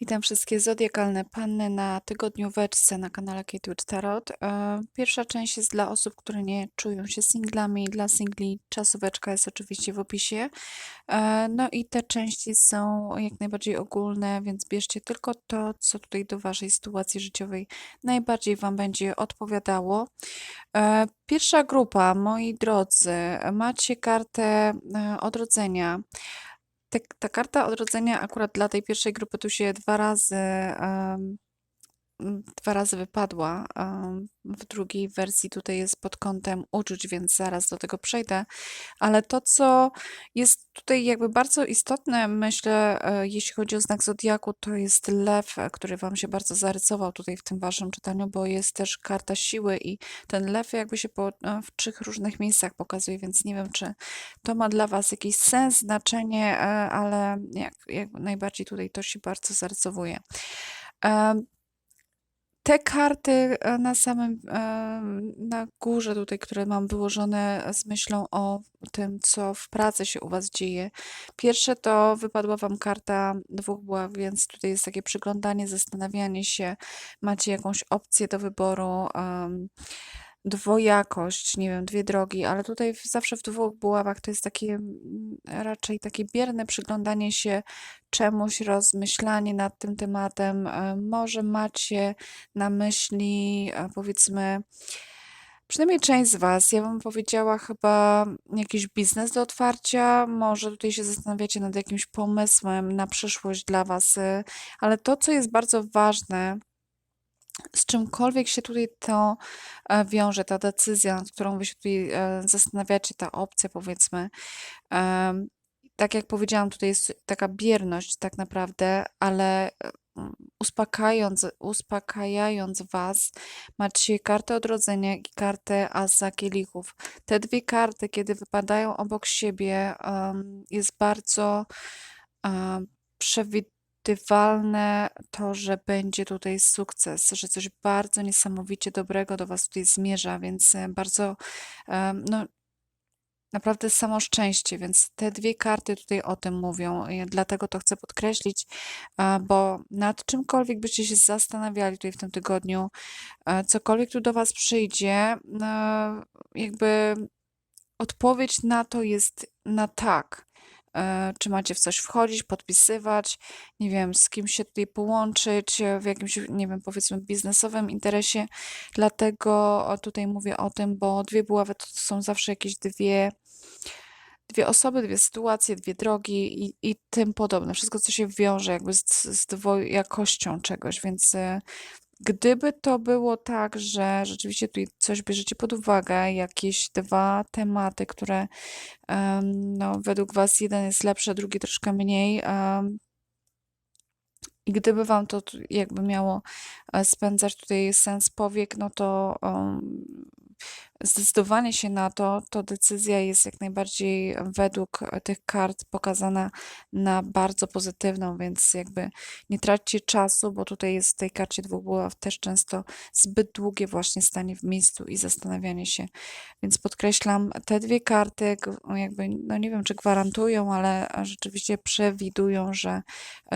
Witam wszystkie zodiakalne panny na tygodnióweczce na kanale Kate Tarot. E, Pierwsza część jest dla osób, które nie czują się singlami. Dla singli czasóweczka jest oczywiście w opisie. E, No i te części są jak najbardziej ogólne, więc bierzcie tylko to, co tutaj do waszej sytuacji życiowej najbardziej wam będzie odpowiadało. E, Pierwsza grupa, moi drodzy, macie kartę odrodzenia. Te, ta karta odrodzenia akurat dla tej pierwszej grupy tu się dwa razy, em, m, dwa razy wypadła. w drugiej wersji tutaj jest pod kątem uczuć, więc zaraz do tego przejdę. Ale to, co jest tutaj jakby bardzo istotne, myślę, e, jeśli chodzi o znak zodiaku, to jest lew, e, który wam się bardzo zarysował tutaj w tym waszym czytaniu, bo jest też karta siły i ten lew jakby się po, e, w trzech różnych miejscach pokazuje, więc nie wiem, czy to ma dla was jakiś sens, znaczenie, ale jak, jak najbardziej tutaj to się bardzo zarysowuje. Te karty e, na samym, e, na górze tutaj, które mam wyłożone z myślą o tym, co w pracy się u was dzieje. Pierwsze to wypadła wam karta dwóch buław, więc tutaj jest takie przyglądanie, zastanawianie się, macie jakąś opcję do wyboru, em, dwojakość, nie wiem, dwie drogi, ale tutaj zawsze w dwóch buławach to jest takie mm, raczej takie bierne przyglądanie się czemuś, rozmyślanie nad tym tematem. E, Może macie na myśli, e, powiedzmy, przynajmniej część z Was, ja bym powiedziała chyba jakiś biznes do otwarcia, może tutaj się zastanawiacie nad jakimś pomysłem na przyszłość dla Was, e, ale to, co jest bardzo ważne, z czymkolwiek się tutaj to e, wiąże, ta decyzja, nad którą wy się tutaj e, zastanawiacie, ta opcja powiedzmy, tak jak powiedziałam, tutaj jest taka bierność tak naprawdę, ale e, uspokajając, uspokajając was, macie kartę odrodzenia i kartę Asa Kielichów. Te dwie karty, kiedy wypadają obok siebie, jest bardzo przewidywalne to, że będzie tutaj sukces, że coś bardzo niesamowicie dobrego do was tutaj zmierza, więc e, bardzo no, naprawdę samo szczęście, więc te dwie karty tutaj o tym mówią. Dlatego to chcę podkreślić, e, bo nad czymkolwiek byście się zastanawiali tutaj w tym tygodniu, e, cokolwiek tu do Was przyjdzie, jakby odpowiedź na to jest na tak. E, Czy macie w coś wchodzić, podpisywać, nie wiem, z kim się tutaj połączyć, e, w jakimś, nie wiem, powiedzmy biznesowym interesie. Dlatego o, tutaj mówię o tym, bo dwie buławy to są zawsze jakieś dwie, dwie osoby, dwie sytuacje, dwie drogi i, i tym podobne. Wszystko, co się wiąże jakby z, z dwojakością czegoś, więc e, Gdyby to było tak, że rzeczywiście tutaj coś bierzecie pod uwagę, jakieś dwa tematy, które no, według Was jeden jest lepszy, a drugi troszkę mniej, i gdyby Wam to jakby miało e, spędzać tutaj sens powiek, no to zdecydowanie się na to, to decyzja jest jak najbardziej według tych kart pokazana na bardzo pozytywną, więc jakby nie traćcie czasu, bo tutaj jest w tej karcie dwóch buław też często zbyt długie właśnie stanie w miejscu i zastanawianie się. Więc podkreślam, te dwie karty jakby, no nie wiem, czy gwarantują, ale rzeczywiście przewidują, że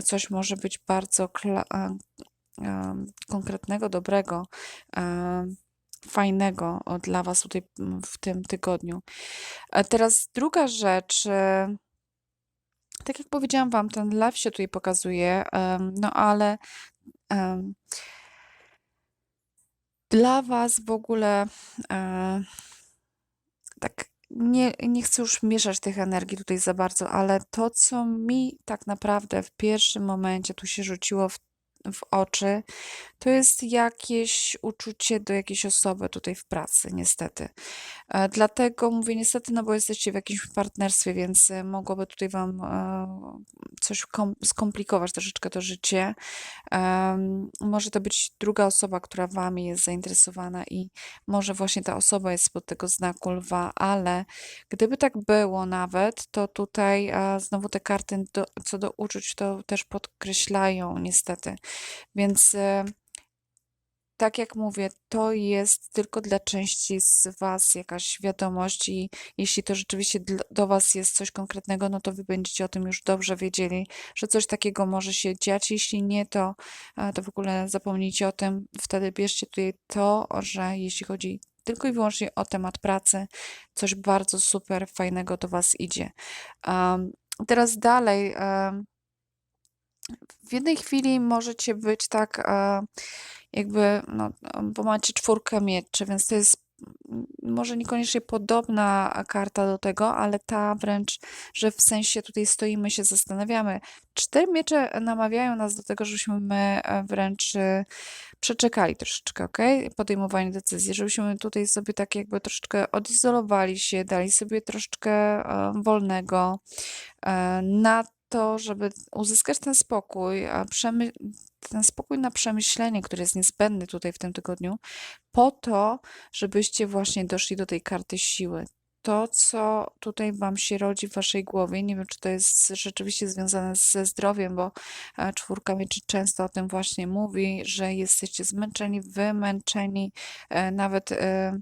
coś może być bardzo konkretnego, dobrego. Fajnego dla Was tutaj mm, w tym tygodniu. A teraz druga rzecz. e, Tak jak powiedziałam Wam, ten lew się tutaj pokazuje, no ale dla Was w ogóle e, tak nie, nie chcę już mieszać tych energii tutaj za bardzo, ale to, co mi tak naprawdę w pierwszym momencie tu się rzuciło w, w oczy, to jest jakieś uczucie do jakiejś osoby tutaj w pracy, niestety. E, Dlatego mówię niestety, no bo jesteście w jakimś partnerstwie, więc e, mogłoby tutaj Wam e, coś kom- skomplikować troszeczkę to życie. Może to być druga osoba, która Wami jest zainteresowana i może właśnie ta osoba jest spod tego znaku lwa, ale gdyby tak było nawet, to tutaj znowu te karty do, co do uczuć to też podkreślają niestety. Więc e, tak jak mówię, to jest tylko dla części z Was jakaś wiadomość i jeśli to rzeczywiście do Was jest coś konkretnego, no to Wy będziecie o tym już dobrze wiedzieli, że coś takiego może się dziać. Jeśli nie, to, e, to w ogóle zapomnijcie o tym. Wtedy bierzcie tutaj to, że jeśli chodzi tylko i wyłącznie o temat pracy, coś bardzo super fajnego do Was idzie. Um, teraz dalej. Um, w jednej chwili możecie być tak, e, jakby, no, bo macie czwórkę mieczy, więc to jest może niekoniecznie podobna karta do tego, ale ta wręcz, że w sensie tutaj stoimy, się zastanawiamy. Cztery miecze namawiają nas do tego, żebyśmy my e, wręcz e, przeczekali troszeczkę, ok? Podejmowanie decyzji, żebyśmy tutaj sobie tak jakby troszeczkę odizolowali się, dali sobie troszeczkę wolnego na to, żeby uzyskać ten spokój, a ten spokój na przemyślenie, który jest niezbędny tutaj w tym tygodniu, po to, żebyście właśnie doszli do tej karty siły. To, co tutaj Wam się rodzi w Waszej głowie, nie wiem, czy to jest rzeczywiście związane ze zdrowiem, bo e, czwórka mieczy często o tym właśnie mówi, że jesteście zmęczeni, wymęczeni, e, nawet e,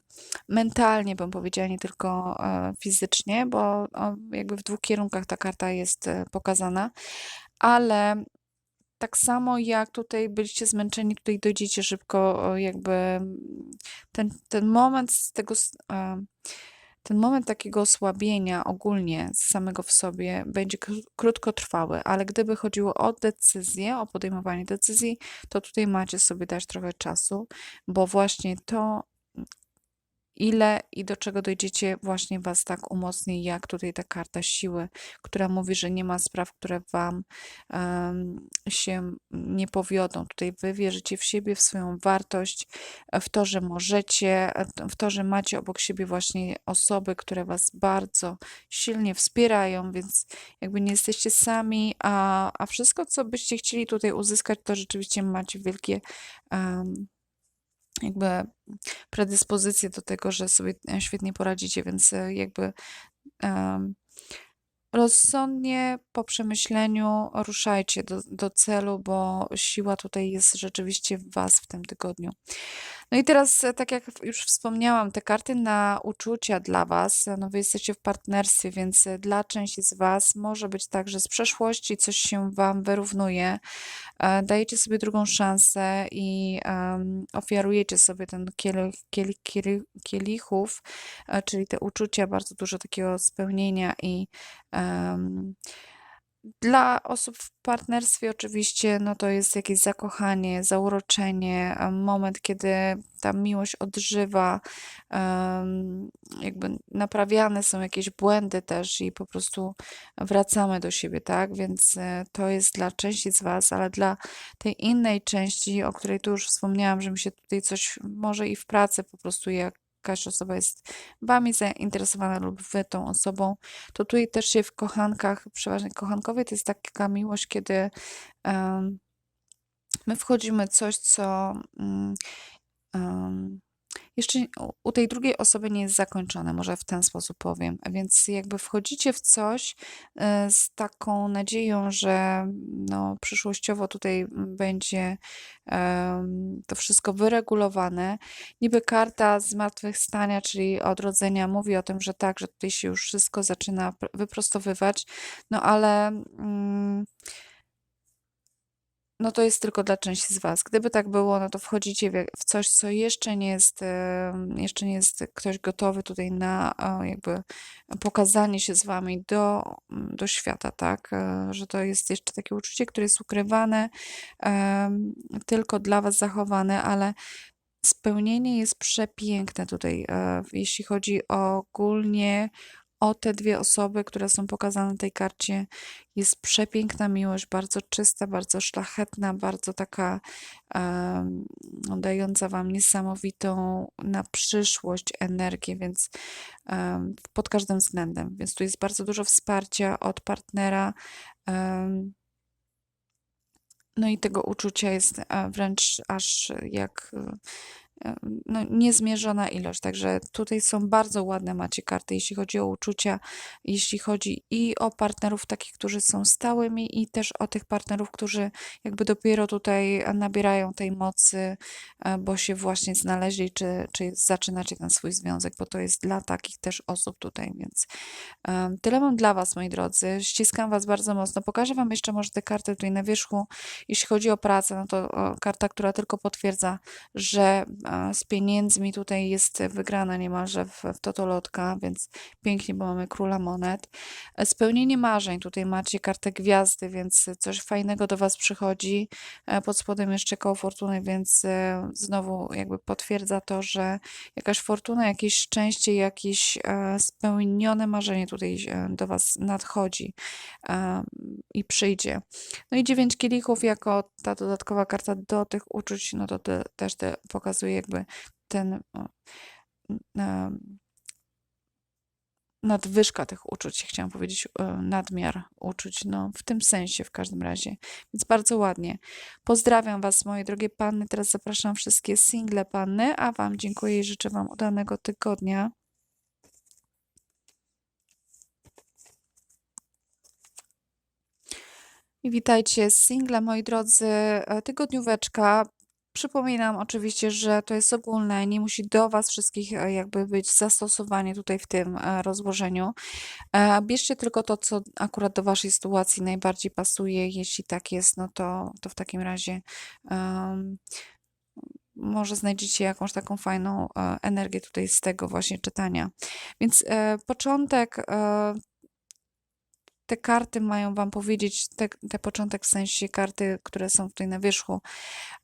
mentalnie bym powiedziała, nie tylko fizycznie, bo jakby w dwóch kierunkach ta karta jest pokazana, ale tak samo jak tutaj byliście zmęczeni, tutaj dojdziecie szybko, jakby ten, ten moment z tego, ten moment takiego osłabienia ogólnie z samego w sobie będzie kró- krótkotrwały, ale gdyby chodziło o decyzję, o podejmowanie decyzji, to tutaj macie sobie dać trochę czasu, bo właśnie to, ile i do czego dojdziecie, właśnie Was tak umocni, jak tutaj ta karta siły, która mówi, że nie ma spraw, które Wam em, się nie powiodą. Tutaj Wy wierzycie w siebie, w swoją wartość, w to, że możecie, w to, że macie obok siebie właśnie osoby, które Was bardzo silnie wspierają, więc jakby nie jesteście sami, a, a wszystko, co byście chcieli tutaj uzyskać, to rzeczywiście macie wielkie em, jakby predyspozycje do tego, że sobie e, świetnie poradzicie, więc e, jakby em, rozsądnie po przemyśleniu ruszajcie do, do celu, bo siła tutaj jest rzeczywiście w Was w tym tygodniu. No i teraz, e, tak jak już wspomniałam, te karty na uczucia dla Was, e, no Wy jesteście w partnerstwie, więc e, dla części z Was może być tak, że z przeszłości coś się Wam wyrównuje, dajecie sobie drugą szansę i em, ofiarujecie sobie ten kielich, kielich, kielich, kielichów, czyli te uczucia, bardzo dużo takiego spełnienia i em, dla osób w partnerstwie oczywiście, no to jest jakieś zakochanie, zauroczenie, moment, kiedy ta miłość odżywa, jakby naprawiane są jakieś błędy też i po prostu wracamy do siebie, tak? Więc e, to jest dla części z Was, ale dla tej innej części, o której tu już wspomniałam, że mi się tutaj coś może i w pracy po prostu jakaś osoba jest Wami zainteresowana lub Wy tą osobą, to tutaj też się w kochankach, przeważnie kochankowie, to jest taka miłość, kiedy em, my wchodzimy w coś, co mm, em, jeszcze u- tej drugiej osoby nie jest zakończone, może w ten sposób powiem. A więc jakby wchodzicie w coś e, z taką nadzieją, że no, przyszłościowo tutaj będzie to wszystko wyregulowane. Niby karta zmartwychwstania, czyli odrodzenia, mówi o tym, że tak, że tutaj się już wszystko zaczyna pr- wyprostowywać, no ale. Mm, no to jest tylko dla części z Was. Gdyby tak było, no to wchodzicie w, coś, co jeszcze nie jest, jeszcze nie jest ktoś gotowy tutaj na o, jakby pokazanie się z Wami do, do świata, tak? E, Że to jest jeszcze takie uczucie, które jest ukrywane, tylko dla Was zachowane, ale spełnienie jest przepiękne tutaj, e, jeśli chodzi ogólnie o te dwie osoby, które są pokazane na tej karcie. Jest przepiękna miłość, bardzo czysta, bardzo szlachetna, bardzo taka no, dająca Wam niesamowitą na przyszłość energię, więc em, pod każdym względem. Więc tu jest bardzo dużo wsparcia od partnera. em, no i tego uczucia jest e, wręcz aż jak, no, niezmierzona ilość. Także tutaj są bardzo ładne macie karty, jeśli chodzi o uczucia, jeśli chodzi i o partnerów takich, którzy są stałymi, i też o tych partnerów, którzy jakby dopiero tutaj nabierają tej mocy, e, bo się właśnie znaleźli, czy, czy zaczynacie ten swój związek, bo to jest dla takich też osób tutaj, więc em, tyle mam dla Was, moi drodzy. Ściskam Was bardzo mocno. Pokażę Wam jeszcze może te karty tutaj na wierzchu. Jeśli chodzi o pracę, no to karta, która tylko potwierdza, że e, z pieniędzmi tutaj jest wygrana niemalże w, w totolotka, więc pięknie, bo mamy króla monet. Spełnienie marzeń, tutaj macie kartę gwiazdy, więc coś fajnego do Was przychodzi. E, Pod spodem jeszcze koło fortuny, więc e, znowu jakby potwierdza to, że jakaś fortuna, jakieś szczęście, jakieś e, spełnione marzenie tutaj do Was nadchodzi i przyjdzie. No i dziewięć kielichów jako ta dodatkowa karta do tych uczuć, no to te, też te pokazuje jakby ten nadwyżka tych uczuć, chciałam powiedzieć, e, nadmiar uczuć, no w tym sensie w każdym razie. Więc bardzo ładnie. Pozdrawiam Was, moje drogie panny. Teraz zapraszam wszystkie single panny, a Wam dziękuję i życzę Wam udanego tygodnia. I witajcie single, moi drodzy. E, Tygodnióweczka. Przypominam oczywiście, że to jest ogólne, nie musi do Was wszystkich e, jakby być zastosowanie tutaj w tym e, rozłożeniu. E, Bierzcie tylko to, co akurat do Waszej sytuacji najbardziej pasuje. Jeśli tak jest, no to, to w takim razie um, może znajdziecie jakąś taką fajną energię tutaj z tego właśnie czytania. Więc początek, te karty mają Wam powiedzieć, te, te początek w sensie karty, które są tutaj na wierzchu,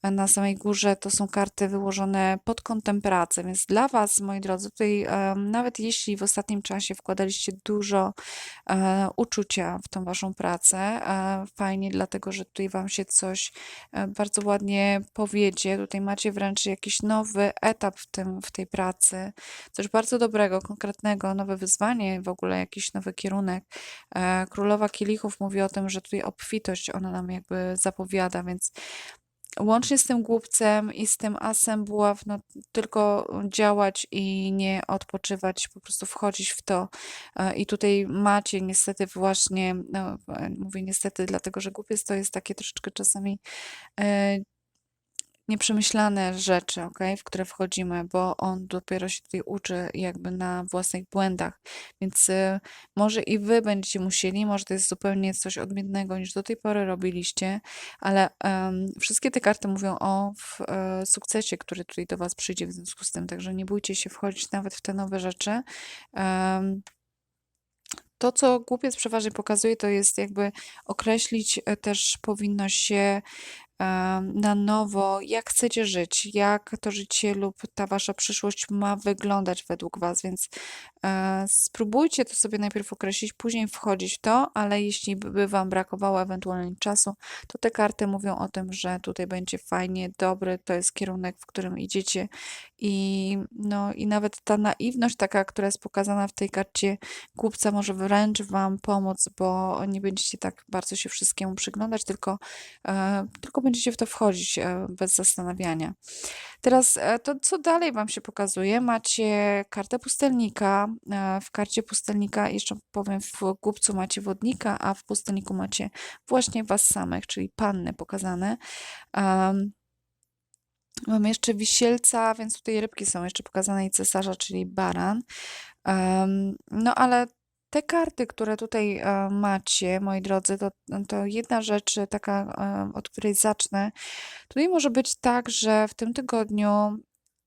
e, na samej górze, to są karty wyłożone pod kątem pracy, więc dla Was, moi drodzy, tutaj nawet jeśli w ostatnim czasie wkładaliście dużo e, uczucia w tą Waszą pracę, e, fajnie, dlatego że tutaj Wam się coś bardzo ładnie powiedzie, tutaj macie wręcz jakiś nowy etap w tym, w tej pracy, coś bardzo dobrego, konkretnego, nowe wyzwanie, w ogóle jakiś nowy kierunek. Królowa Kielichów mówi o tym, że tutaj obfitość ona nam jakby zapowiada, więc łącznie z tym głupcem i z tym asem buław, no tylko działać i nie odpoczywać, po prostu wchodzić w to. E, I tutaj macie niestety właśnie, no, e, mówię niestety, dlatego że głupiec to jest takie troszeczkę czasami e, nieprzemyślane rzeczy, ok, w które wchodzimy, bo on dopiero się tutaj uczy jakby na własnych błędach. Więc y, może i wy będziecie musieli, może to jest zupełnie coś odmiennego niż do tej pory robiliście, ale em, wszystkie te karty mówią o w, e, sukcesie, który tutaj do was przyjdzie w związku z tym, także nie bójcie się wchodzić nawet w te nowe rzeczy. Em, to, co głupiec przeważnie pokazuje, to jest jakby określić e, też powinno się na nowo, jak chcecie żyć, jak to życie lub ta wasza przyszłość ma wyglądać według was, więc spróbujcie to sobie najpierw określić, później wchodzić w to, ale jeśli by by wam brakowało ewentualnie czasu, to te karty mówią o tym, że tutaj będzie fajnie, dobry, to jest kierunek, w którym idziecie i no i nawet ta naiwność taka, która jest pokazana w tej karcie głupca może wręcz wam pomóc, bo nie będziecie tak bardzo się wszystkiemu przyglądać, tylko, e, tylko będziecie w to wchodzić e, bez zastanawiania. Teraz e, to, co dalej Wam się pokazuje? Macie kartę pustelnika. E, W karcie pustelnika, jeszcze powiem, w głupcu macie wodnika, a w pustelniku macie właśnie Was samych, czyli panny pokazane. Um, jeszcze wisielca, więc tutaj rybki są jeszcze pokazane i cesarza, czyli baran. Em, No ale te karty, które tutaj e, macie, moi drodzy, to, to jedna rzecz taka, e, od której zacznę. Tutaj może być tak, że w tym tygodniu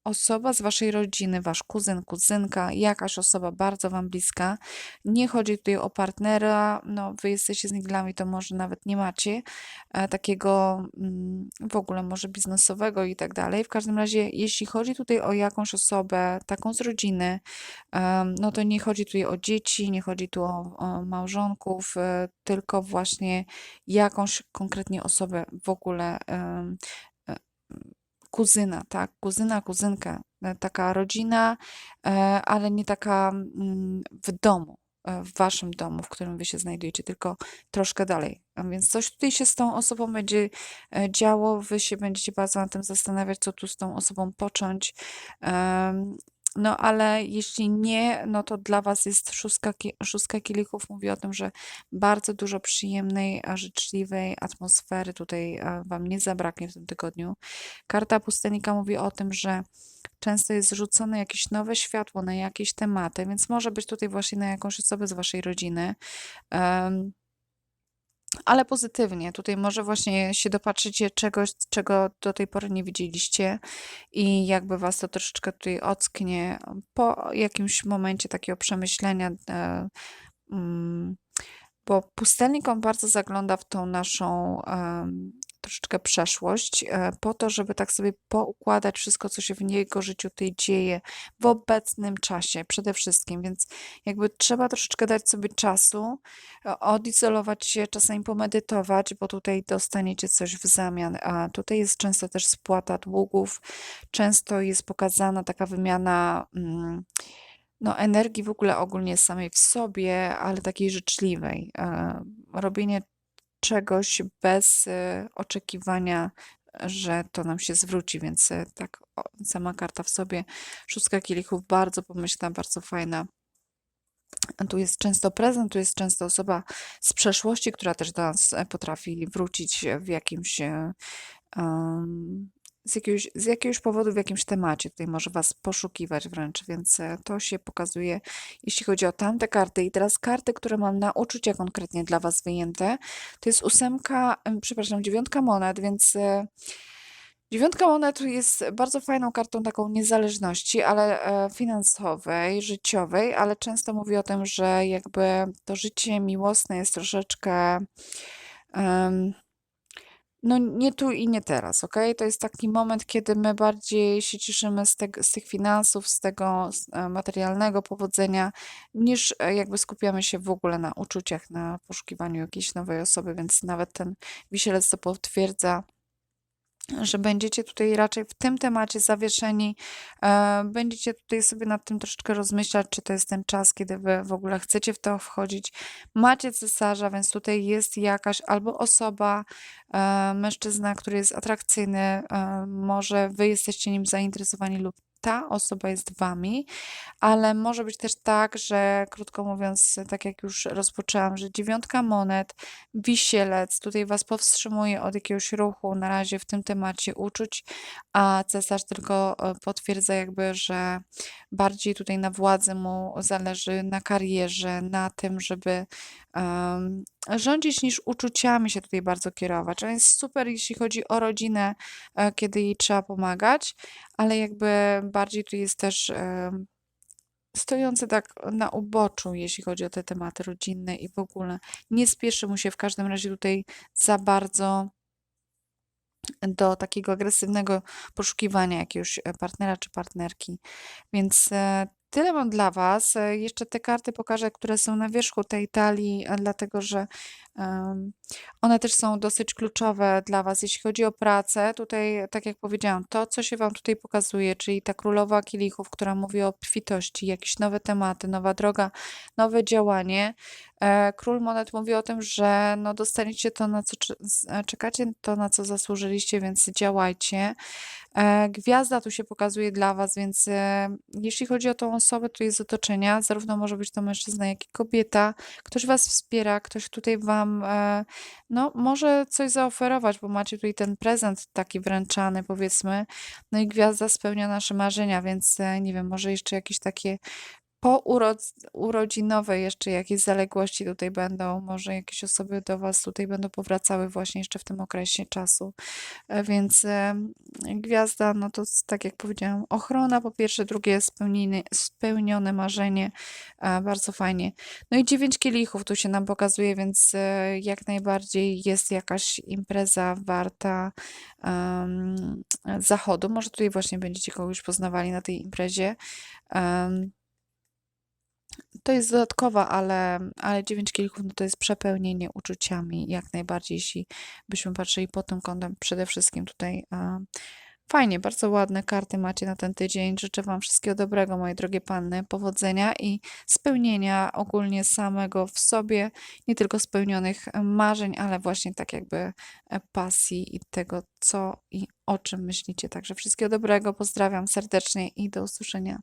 osoba z waszej rodziny, wasz kuzyn, kuzynka, jakaś osoba bardzo wam bliska, nie chodzi tutaj o partnera, no wy jesteście z niglami, to może nawet nie macie e, takiego mm, w ogóle może biznesowego i tak dalej. W każdym razie, jeśli chodzi tutaj o jakąś osobę, taką z rodziny, no to nie chodzi tutaj o dzieci, nie chodzi tu o, o małżonków, e, tylko właśnie jakąś konkretnie osobę w ogóle kuzyna, tak, kuzyna, kuzynkę, e, taka rodzina, e, ale nie taka mm, w domu, e, w waszym domu, w którym wy się znajdujecie, tylko troszkę dalej. Więc coś tutaj się z tą osobą będzie działo, wy się będziecie bardzo nad tym zastanawiać, co tu z tą osobą począć. No, ale jeśli nie, no to dla was jest szóstka, szóstka kielichów. Mówi o tym, że bardzo dużo przyjemnej, życzliwej atmosfery tutaj wam nie zabraknie w tym tygodniu. Karta pustelnika mówi o tym, że często jest rzucone jakieś nowe światło na jakieś tematy, więc może być tutaj właśnie na jakąś osobę z waszej rodziny. Em, ale pozytywnie. Tutaj może właśnie się dopatrzycie czegoś, czego do tej pory nie widzieliście i jakby was to troszeczkę tutaj ocknie po jakimś momencie takiego przemyślenia. e, mm, bo pustelnik on bardzo zagląda w tą naszą troszeczkę przeszłość, e, po to, żeby tak sobie poukładać wszystko, co się w jego życiu tutaj dzieje w obecnym czasie przede wszystkim, więc jakby trzeba troszeczkę dać sobie czasu, e, odizolować się, czasami pomedytować, bo tutaj dostaniecie coś w zamian, a tutaj jest często też spłata długów, często jest pokazana taka wymiana mm, no, energii w ogóle ogólnie samej w sobie, ale takiej życzliwej. E, robienie czegoś bez e, oczekiwania, że to nam się zwróci, więc e, tak sama karta w sobie, szóstka kielichów, bardzo pomyślna, bardzo fajna. Tu jest często prezent, tu jest często osoba z przeszłości, która też do nas e, potrafi wrócić w jakimś em, z jakiegoś, z jakiegoś powodu w jakimś temacie. Tutaj może Was poszukiwać wręcz, więc e, to się pokazuje, jeśli chodzi o tamte karty. I teraz karty, które mam na uczucia konkretnie dla Was wyjęte, to jest ósemka, em, przepraszam, dziewiątka monet, więc e, dziewiątka monet jest bardzo fajną kartą taką niezależności, ale e, finansowej, życiowej, ale często mówi o tym, że jakby to życie miłosne jest troszeczkę em, no nie tu i nie teraz, ok? To jest taki moment, kiedy my bardziej się cieszymy z, z tych finansów, z tego z, e, materialnego powodzenia, niż e, jakby skupiamy się w ogóle na uczuciach, na poszukiwaniu jakiejś nowej osoby, więc nawet ten wisielec to potwierdza że będziecie tutaj raczej w tym temacie zawieszeni, e, będziecie tutaj sobie nad tym troszeczkę rozmyślać, czy to jest ten czas, kiedy wy w ogóle chcecie w to wchodzić. Macie cesarza, więc tutaj jest jakaś albo osoba, e, mężczyzna, który jest atrakcyjny, e, może wy jesteście nim zainteresowani lub ta osoba jest wami, ale może być też tak, że krótko mówiąc, tak jak już rozpoczęłam, że dziewiątka monet, wisielec tutaj was powstrzymuje od jakiegoś ruchu na razie w tym temacie uczuć, a cesarz tylko e, potwierdza jakby, że bardziej tutaj na władzy mu zależy, na karierze, na tym, żeby em, rządzić niż uczuciami się tutaj bardzo kierować. On jest super, jeśli chodzi o rodzinę, e, kiedy jej trzeba pomagać, ale jakby bardziej tu jest też em, stojący tak na uboczu, jeśli chodzi o te tematy rodzinne i w ogóle nie spieszy mu się w każdym razie tutaj za bardzo do takiego agresywnego poszukiwania jakiegoś e, partnera czy partnerki. Więc e, tyle mam dla Was. E, Jeszcze te karty pokażę, które są na wierzchu tej talii, e, dlatego że one też są dosyć kluczowe dla Was, jeśli chodzi o pracę. Tutaj, tak jak powiedziałam, to, co się Wam tutaj pokazuje, czyli ta królowa kielichów, która mówi o obfitości, jakieś nowe tematy, nowa droga, nowe działanie. E, Król Monet mówi o tym, że no, dostaniecie to, na co e, czekacie, to, na co zasłużyliście, więc działajcie. E, Gwiazda tu się pokazuje dla Was, więc jeśli chodzi o tą osobę tutaj z otoczenia, zarówno może być to mężczyzna, jak i kobieta, ktoś Was wspiera, ktoś tutaj Wam e, no, może coś zaoferować, bo macie tutaj ten prezent taki wręczany, powiedzmy. No i gwiazda spełnia nasze marzenia, więc e, nie wiem, może jeszcze jakieś takie pourodzinowe jeszcze jakieś zaległości tutaj będą, może jakieś osoby do Was tutaj będą powracały właśnie jeszcze w tym okresie czasu. E, Więc gwiazda, no to tak jak powiedziałam, ochrona po pierwsze, drugie spełnienie, spełnione marzenie, bardzo fajnie. No i dziewięć kielichów tu się nam pokazuje, więc e, jak najbardziej jest jakaś impreza warta em, zachodu. Może tutaj właśnie będziecie kogoś poznawali na tej imprezie. Em, to jest dodatkowa, ale, ale dziewięć kielichów no to jest przepełnienie uczuciami jak najbardziej, jeśli byśmy patrzyli pod tym kątem przede wszystkim tutaj e, Fajnie, bardzo ładne karty macie na ten tydzień. Życzę Wam wszystkiego dobrego, moje drogie panny, powodzenia i spełnienia ogólnie samego w sobie, nie tylko spełnionych marzeń, ale właśnie tak jakby e, pasji i tego, co i o czym myślicie. Także wszystkiego dobrego, pozdrawiam serdecznie i do usłyszenia.